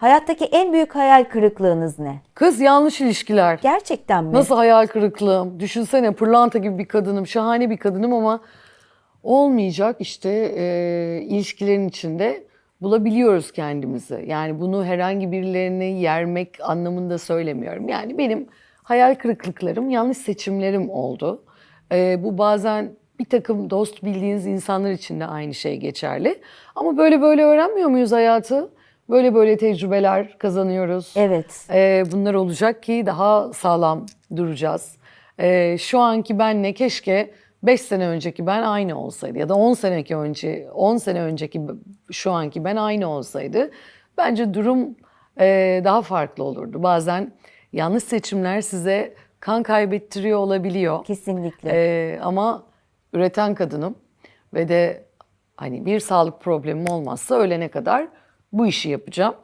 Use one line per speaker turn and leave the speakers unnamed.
Hayattaki en büyük hayal kırıklığınız ne?
Kız yanlış ilişkiler.
Gerçekten mi?
Nasıl hayal kırıklığım? Düşünsene pırlanta gibi bir kadınım, şahane bir kadınım ama olmayacak işte e, ilişkilerin içinde bulabiliyoruz kendimizi. Yani bunu herhangi birilerini yermek anlamında söylemiyorum. Yani benim hayal kırıklıklarım, yanlış seçimlerim oldu. E, bu bazen bir takım dost bildiğiniz insanlar için de aynı şey geçerli. Ama böyle böyle öğrenmiyor muyuz hayatı? Böyle böyle tecrübeler kazanıyoruz.
Evet.
Ee, bunlar olacak ki daha sağlam duracağız. Ee, şu anki benle keşke 5 sene önceki ben aynı olsaydı ya da 10 seneki önce 10 sene önceki şu anki ben aynı olsaydı bence durum e, daha farklı olurdu. Bazen yanlış seçimler size kan kaybettiriyor olabiliyor.
Kesinlikle.
Ee, ama üreten kadınım ve de hani bir sağlık problemim olmazsa ölene kadar bu işi yapacağım.